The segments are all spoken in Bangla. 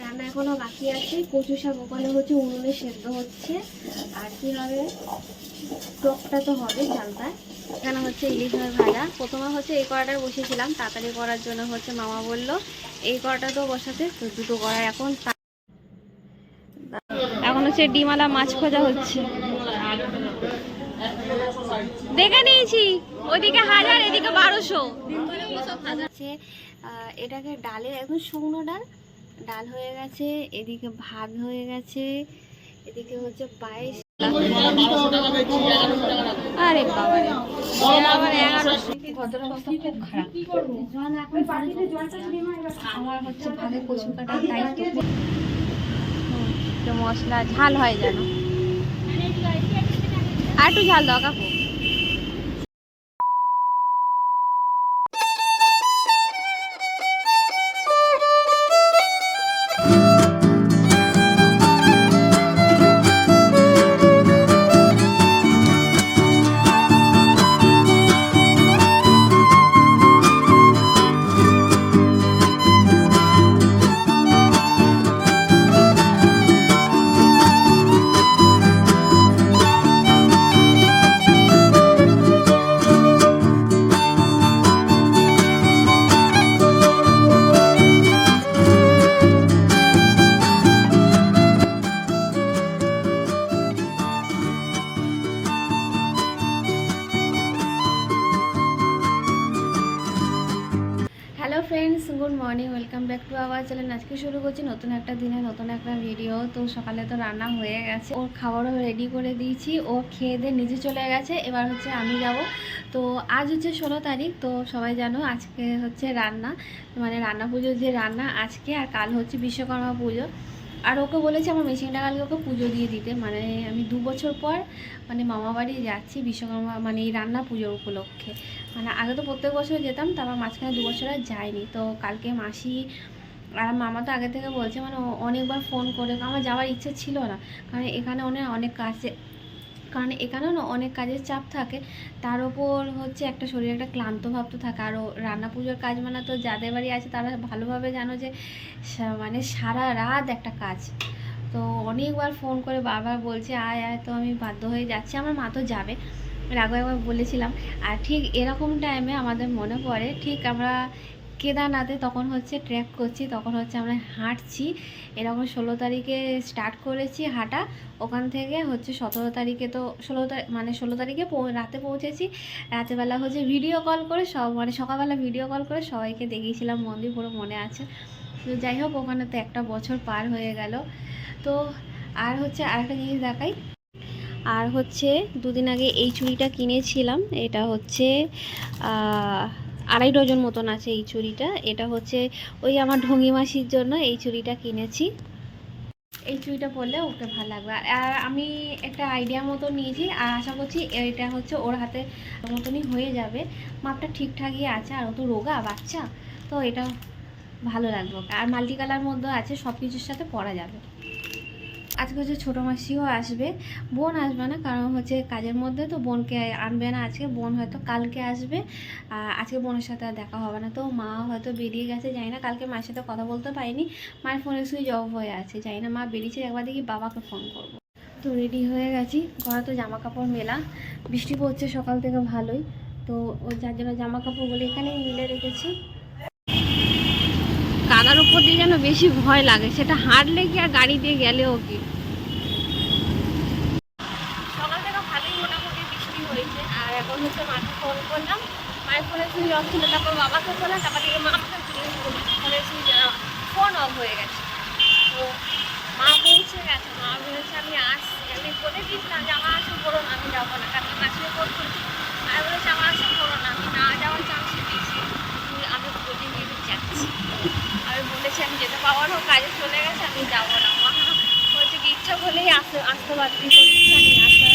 রান্না এখনও বাকি আছে। কচু শাক ওখানে হচ্ছে উনুনে সেদ্ধ হচ্ছে। আর কি হবে? টকটা তো হবে চালটা এখানে হচ্ছে ইলিশ মাছ ভাজা। প্রথমে হচ্ছে এই কড়াটা বসিয়েছিলাম। তাড়াতাড়ি করার জন্য হচ্ছে মামা বলল, এই কড়াটা তো বসাতে দুটো কড়া এখন এখন হচ্ছে ডিমালা মাছ খোঁজা হচ্ছে। দেখে নিয়েছি। ওইদিকে হাজার, এদিকে বারোশো। এটাকে ডালে একদম শুকনো ডাল। ডাল হয়ে গেছে, এদিকে ভাত হয়ে গেছে, এদিকে হচ্ছে পায়েস। হচ্ছে কচু একটু মশলা ঝাল হয় যেন। আর একটু ঝাল দাও, কাকু। Good morning, welcome back to our channel. আজকে শুরু করছি নতুন একটা দিনে, নতুন একটা ভিডিও। তো সকালে তো রান্না হয়ে গেছে, ওর খাবারও রেডি করে দিয়েছি, ও খেয়ে দিয়ে নিজে চলে গেছে। এবার হচ্ছে আমি যাব। তো আজ হচ্ছে ষোলো তারিখ, তো সবাই জানো আজকে হচ্ছে রান্না মানে রান্না পুজোর যে রান্না আজকে আর কাল হচ্ছে বিশ্বকর্মা পুজো। আর ওকে বলেছি আমার মেশিনটা কালকে ওকে পুজো দিয়ে দিতে। মানে আমি দু বছর পর মানে মামা বাড়ি যাচ্ছি বিশ্বকর্মা মানে এই রান্না পুজোর উপলক্ষে। মানে আগে তো প্রত্যেক বছর যেতাম, তারপর মাঝখানে দু বছর আর যায়নি তো কালকে মাসি আর মামা তো আগে থেকে বলছে মানে অনেকবার ফোন করে, আমার যাওয়ার ইচ্ছে ছিল না। কারণ এখানে অনেক অনেক কাজে কারণ এখানেও না অনেক কাজের চাপ থাকে। তার ওপর হচ্ছে একটা শরীরে একটা ক্লান্ত ভাব তো থাকে। আরও রান্না পুজোর কাজ মানে তো যাদের বাড়ি আছে তারা ভালোভাবে জানো যে মানে সারা রাত একটা কাজ। তো অনেকবার ফোন করে বারবার বলছে, আয় আয়, তো আমি বাধ্য হয়ে যাচ্ছি। আমার মা তো যাবে। আগেও একবার বলেছিলাম। আর ঠিক এরকম টাইমে আমাদের মনে পড়ে, ঠিক আমরা কেদারনাথে তখন হচ্ছে ট্রেক করছি, তখন হচ্ছে আমরা হাঁটছি। এরকম ষোলো তারিখে স্টার্ট করেছি হাঁটা। ওখান থেকে হচ্ছে সতেরো তারিখে তো ষোলো তারিখ মানে ষোলো তারিখে রাতে পৌঁছেছি। রাতেবেলা হচ্ছে ভিডিও কল করে সব মানে সকালবেলা ভিডিও কল করে সবাইকে দেখিয়েছিলাম, মন্দির পুরো মনে আছে। তো যাই হোক, ওখানে তো একটা বছর পার হয়ে গেল। তো আর হচ্ছে আরেকটা জিনিস দেখাই। আর হচ্ছে দুদিন আগে এই চুড়িটা কিনেছিলাম, এটা হচ্ছে আড়াই ডজন মতন আছে এই চুড়িটা। এটা হচ্ছে ওই আমার ঢঙ্গি মাসির জন্য এই চুড়িটা কিনেছি। এই চুড়িটা পরলে ওকে ভালো লাগবে। আর- আমি একটা আইডিয়া মতো নিয়েছি, আর আশা করছি এটা হচ্ছে ওর হাতে মতনই হয়ে যাবে। মাপটা ঠিকঠাকই আছে, আর ও তো রোগা, বাচ্চা, তো এটা ভালো লাগবে আর মাল্টি কালার মধ্যে আছে সব কিছুর সাথে পরা যাবে। আজকে হচ্ছে ছোটো মাসিও আসবে। বোন আসবে না, কারণ হচ্ছে কাজের মধ্যে তো বোনকে আনবে না। আজকে বোন হয়তো কালকে আসবে আজকে বোনের সাথে আর দেখা হবে না। তো মা হয়তো বেরিয়ে গেছে, জানি না, কালকে মায়ের সাথে কথা বলতে পারিনি। মায়ের ফোনে সুইচ অফ হয়ে আছে, জানি না, মা বেরিয়েছে, একবার দেখি বাবাকে ফোন করব। তো রেডি হয়ে গেছি, ঘরে তো জামা কাপড় মেলা, বৃষ্টি পড়ছে সকাল থেকে ভালোই। তো ও যার জন্য জামা কাপড়গুলো এখানেই মিলে রেখেছি। কাদার উপর দিয়ে যেন বেশি ভয় লাগে, সেটা হাঁটলে কি আর গাড়ি দিয়ে গেলেও কি সকাল থেকে ভালোই মোটামুটি বৃষ্টি হয়েছে আর হচ্ছে মাকে ফোন করলাম। মায়ের ফোনে সুইচ অফ ছিল, তারপর বাবাকে বললাম, তারপর থেকে মাকে ফোনে সুইচ ফোন অফ হয়ে গেছে। তো মা পৌঁছে গেছে। মা বলেছে, আমি আসছি। আমি বলে দিয়েছিলাম যে, আমার আসে করো না, আমি যাব না। কারণ মাসিও ফোন করছি। আর বলেছে আমার আসে করো না, আমি না যাওয়ার বেশি। তুমি- আমি বলে দিয়ে যাচ্ছি। আমি বলেছি, আমি যেতে পারব না কাজে চলে গেছে, আমি যাব না। মা বলছে কি ইচ্ছা হলেই আসতে আসতে তোর ইচ্ছা নেই আসার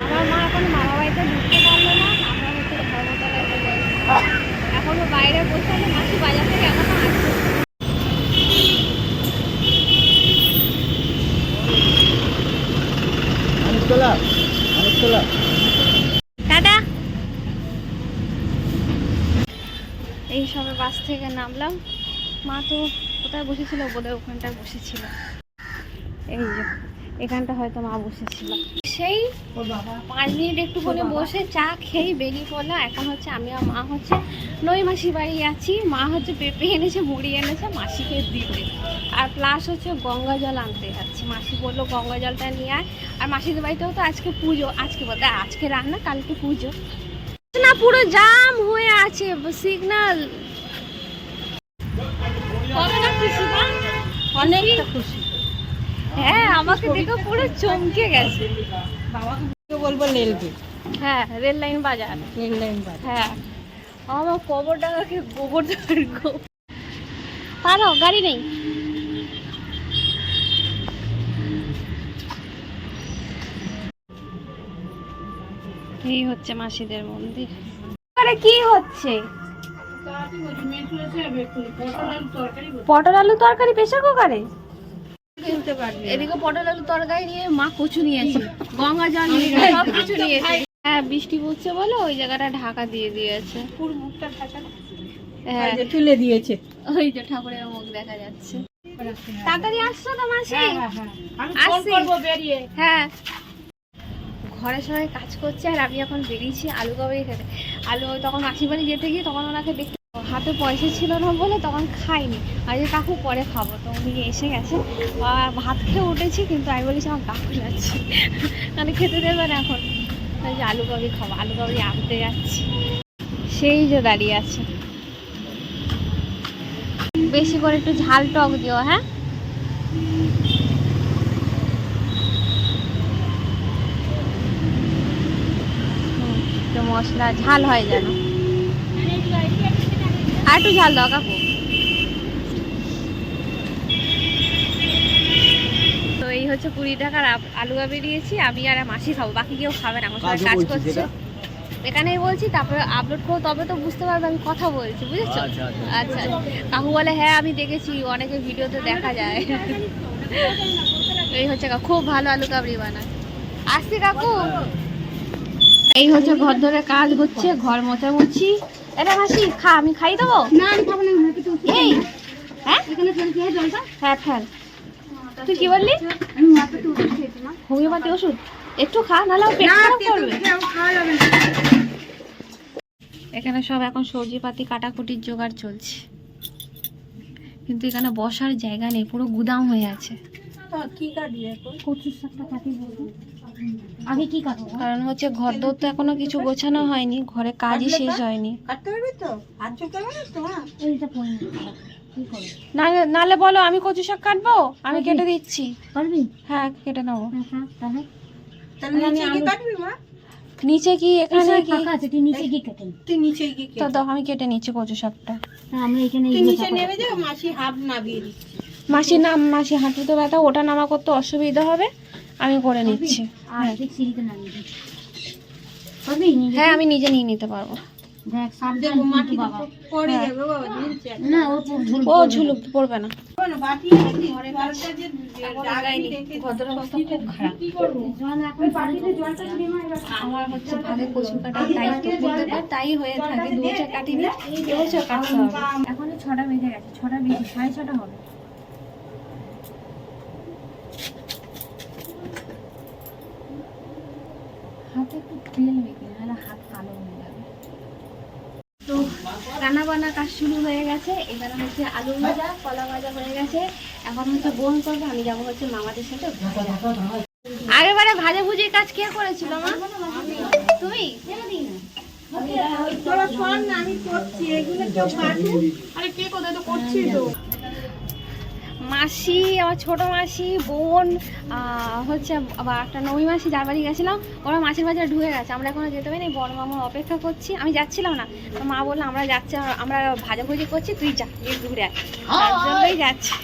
আমার মা এখন মামা বাড়িতে ঢুকতে পারল না আমরা হচ্ছে ধর্মতলায় চলে এসেছি। এখনও বাইরে বসে আছে মাসি বাজার থেকে এখনও আসছে মানিকতলা মানিকতলা টাটা এই সবে বাস থেকে নামলাম। মা তো কোথায় বসেছিল বোধহয় ওখানটায় বসেছিল। এই যে, এখানটা হয়তো মা বসেছিল। সেই পাঁচ মিনিট একটুখানি বসে চা খেয়ে বেরিয়ে পড়লাম। এখন হচ্ছে আমি আর মা হচ্ছে নই মাসি বাড়ি আছি। মা হচ্ছে পেঁপে এনেছে মুড়ি এনেছে মাসিকে দিতে আর প্লাস হচ্ছে গঙ্গা জল আনতে যাচ্ছি। মাসি বলল গঙ্গা জলটা নিয়ে আয়। আর মাসিদের বাড়িতেও তো আজকে পুজো। আজকে বলতে আজকে রান্না কালকে পুজো। না পুরো জাম হয়ে আছে খুশি অনেকটা খুশি। হ্যাঁ আমাকে দেখে পুরো চমকে গেছে। বাবাকে বলব রেলবে হ্যাঁ রেল লাইন বাজার। রেল লাইন বাজার। হ্যাঁ। আমার কবর ডাকাকে গোবর পারো গাড়ি নেই। এই হচ্ছে মাসিদের মন্দির। কি হচ্ছে? পটল আলু তরকারি প্রেসার কুকারে এদিকে পটল আলু তরকারি নিয়ে মা কচু নিয়েছে গঙ্গা জল নিয়ে সব কিছু নিয়েছে হ্যাঁ বৃষ্টি পড়ছে বলে ওই জায়গাটা ঢাকা দিয়ে দিয়েছে। পুরো মুখটা ঢাকা হ্যাঁ। তুলে দিয়েছে। ওই যে ঠাকুরের মুখ দেখা যাচ্ছে। তাড়াতাড়ি আসছো তো মাসি? হ্যাঁ, হ্যাঁ, হ্যাঁ। আমি ফোন আসছি। হ্যাঁ। ঘরে সবাই কাজ করছে আর আমি এখন বেরিয়েছি আলু কবে খেতে। আলু ওই তখন মাসির বাড়ি যেতে গিয়ে তখন ওনাকে দেখতে হাতে পয়সা ছিল না বলে তখন খাইনি। আর যে কাকু পরে খাব, তো উনি এসে গেছে। ভাত খেয়ে উঠেছি, কিন্তু আমি বলেছি, আমার কাকু যাচ্ছি। মানে খেতে দেবে না এখন। যে আলু কবি খাব, আলু কবি আনতে যাচ্ছি। সেই যে দাঁড়িয়ে আছে। বেশি করে একটু ঝাল টক দিও হ্যাঁ? মশলা, ঝাল হয় যেন। আর একটু ঝাল দাও কাকু। তো এই হচ্ছে কুড়ি টাকার আপ- আলু গাবে দিয়েছি আমি আর মাসি খাব বাকি কেউ খাবে না আমার সবাই কাজ করছে? এখানেই বলছি তারপরে আপলোড করো তবে তো বুঝতে পারবে আমি কথা বলছি বুঝেছ? আচ্ছা, আচ্ছা। আচ্ছা। কাকু বলে হ্যাঁ আমি দেখেছি অনেকে ভিডিওতে দেখা যায়। এই হচ্ছে খুব ভালো আলু কাবড়ি বানায়। আসছি কাকু। এই হচ্ছে ঘর ধরে কাজ হচ্ছে ঘর মোছামুছি। এটা মাসি খা আমি খাই দেবো? না আমি খাব না এই হ্যাঁ? এখানে ফেলে দিয়ে জলটা? হ্যাঁ ফেল। তুই কি বললি? আমি তো ওষুধ হোমিওপ্যাথি ওষুধ? একটু খা নাহলে পেট খারাপ করবে। এখানে সব এখন সবজিপাতি কাটাকুটির জোগাড় চলছে। কিন্তু এখানে বসার জায়গা নেই পুরো গুদাম হয়ে আছে। কি এখন? কচুর শাকটা কাটি আগে কি কাটবো কারণ হচ্ছে ঘর দৌড় তো এখনও কিছু গোছানো হয়নি ঘরে কাজই শেষ হয়নি। কাটতে পারবি তো? হাত চলতে পারবি তো হ্যাঁ এইটা নালে বলো আমি কচু শাক কাটবো? আমি কেটে দিচ্ছি। পারবি? হ্যাঁ কেটে নেব। নিচে কি এখানে কি? আছে তুই নিচে গিয়ে তুই নিচে গিয়ে তো দাও আমি কেটে নিচ্ছি কচু শাকটা। আমরা এখানে নিচে নেমে যা মাসি হাফ দিচ্ছি। মাসি নাম মাসি হাঁটুতে ব্যথা ওটা নামা করতে অসুবিধা হবে আমি করে নিচ্ছি। হ্যাঁ। হ্যাঁ আমি নিজে নিয়ে নিতে পারব। দেখ সাবধান মাটি বাবা। পড়ে হ্যাঁ। ও ঝুলুক পড়বে না। এখন বাটিতে জলটা দিয়ে মা এবার আমার হচ্ছে ভাগে কচু কাটার দায়িত্ব করতে পার তাই হয়ে থাকে দু কাটিনি এবছর কাটতে হবে। এখন ছটা বেজে গেছে ছটা বেজে সাড়ে ছটা হবে। কাজ শুরু হয়ে গেছে। এবারে হচ্ছে আলু ভাজা, কলা ভাজা হয়ে গেছে। এখন হচ্ছে বোন করবে, আমি যাব হচ্ছে মামাদের সাথে আগেবারে ভাজা ভুজির কাজ কে করেছিল, মা? তুমি? আমি করছি। এগুলো আরে কে কোথায় তো করছি তো? মাসি আমার ছোট মাসি বোন হচ্ছে আবার একটা নবী মাসি যার বাড়ি গেছিলাম ওরা মাছের বাজারে ঢুকে গেছে। আমরা এখনও যেতে পারিনি বড় মামা অপেক্ষা করছি। আমি যাচ্ছিলাম না। তো মা বলল আমরা যাচ্ছি আমরা ভাজাভুজি করছি তুই যা গিয়ে ঘুরে তার জন্যই যাচ্ছি।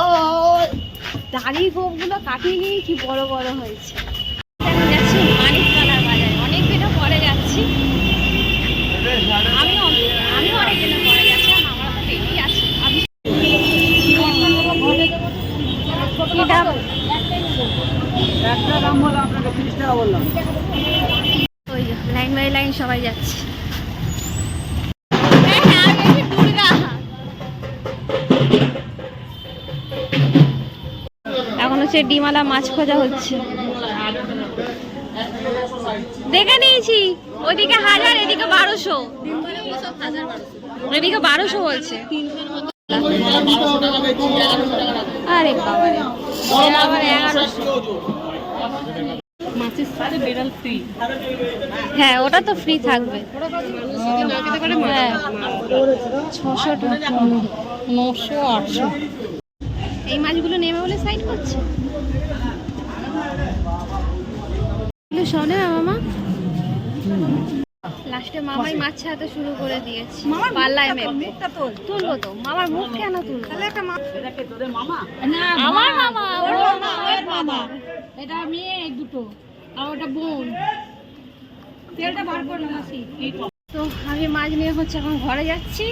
ও দাড়ি গোপগুলো কাটিয়ে গিয়ে কি বড় বড় হয়েছে আমি যাচ্ছি মানিকতলার বাজারে অনেক দিনও পরে যাচ্ছি আমি আমি অনেক দিনও পরে যাচ্ছি আর মামারা তো ডেলি আছে আমি এটা দাম বললাম আপনাকে তিরিশ টাকা বললাম। ওই লাইন বাই লাইন সবাই যাচ্ছে। এখন হচ্ছে ডিমালা মাছ খোঁজা হচ্ছে। দেখে নিয়েছি ওইদিকে হাজার এদিকে বারোশো। এদিকে বারোশো বলছে। আরে বাবা। আবার এগারোশো। মাছের সাথে বেড়াল ফ্রি হ্যাঁ ওটা তো ফ্রি থাকবে। হ্যাঁ ছশো টাকা। নশো আটশো। এই মাছগুলো নেবে বলে সাইড করছে? শোনে মামা? লাস্টে মামাই মাছ ছাড়াতে শুরু করে দিয়েছে। পাল্লায় মেপে। মুখটা তোল তুলবো তো। মামার মুখ কেন তুলবো? তাহলে একটা মাছ এটা কি তোদের মামা? না আমার মামা ওর মামা ওর মামা। এটা মেয়ে দুটো। আর ওটা বোন। তো আমি মাছ নিয়ে হচ্ছে এখন ঘরে যাচ্ছি।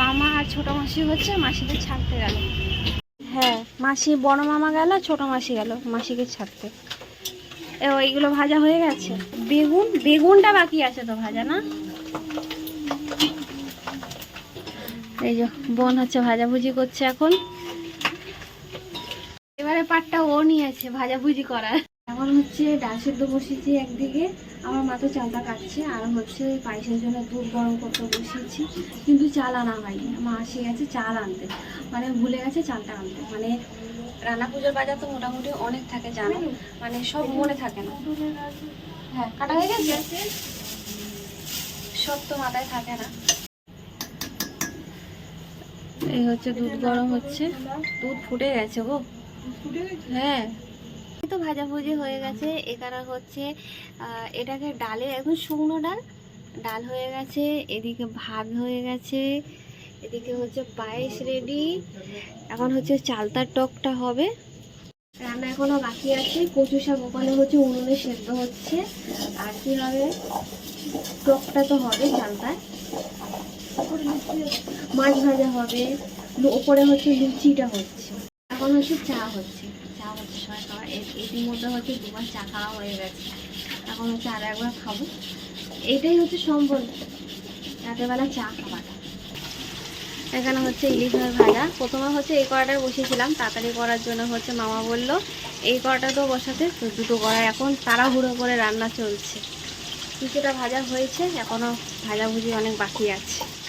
মামা আর ছোট মাসি হচ্ছে, মাসিকে ছাড়তে গেল। হ্যাঁ মাসি, বড় মামা গেল, ছোট মাসি গেল, মাসিকে ছাড়তে। এ, ওইগুলো ভাজা হয়ে গেছে। বেগুন, বেগুনটা বাকি আছে তো ভাজা, না? এই যে, বোন হচ্ছে ভাজাভুজি করছে এখন। এবারে পাটটা ও নিয়েছে, ভাজাভুজি করার। এখন হচ্ছে ডাল সেদ্ধ বসিয়েছি একদিকে, আমার মা তো চালটা কাটছে, আর হচ্ছে পায়েসের জন্য দুধ গরম করতে বসিয়েছি, কিন্তু চাল আনা হয়নি। মা আসে গেছে চাল আনতে মানে ভুলে গেছে চালটা আনতে। মানে রান্না পুজোর বাজার তো মোটামুটি অনেক থাকে, জানো? মানে সব মনে থাকে না। হ্যাঁ কাটা হয়ে গেছে? সব তো মাথায় থাকে না। এই হচ্ছে দুধ গরম হচ্ছে। দুধ ফুটে গেছে গো। হ্যাঁ। তো ভাজাভুজি হয়ে গেছে। এখানে হচ্ছে এটাকে ডালে, এখন শুকনো ডাল। ডাল হয়ে গেছে, এদিকে ভাত হয়ে গেছে, এদিকে হচ্ছে পায়েস রেডি এখন হচ্ছে চালতার টকটা হবে। রান্না এখনও বাকি আছে। কচু শাক, ওখানে হচ্ছে উনুনে সেদ্ধ হচ্ছে। আর কি হবে? টকটা তো হবে চালতায়। মাছ ভাজা হবে। ওপরে হচ্ছে লুচিটা হচ্ছে। এখন হচ্ছে চা হচ্ছে। সবাই খাওয়া এর- এটির মধ্যে হচ্ছে দুবার চা খাওয়া হয়ে গেছে। এখন হচ্ছে আর একবার খাব। এটাই হচ্ছে সম্বল রাতেরবেলা চা খাওয়াটা। এখানে হচ্ছে ইলিশ মাছ ভাজা। প্রথমে হচ্ছে এই কড়াটা বসিয়েছিলাম। তাড়াতাড়ি করার জন্য হচ্ছে মামা বলল, এই কড়াটা তো বসাতে দুটো কড়া এখন তাড়াহুড়ো করে রান্না চলছে। কিছুটা ভাজা হয়েছে এখনও ভাজাভুজি অনেক বাকি আছে।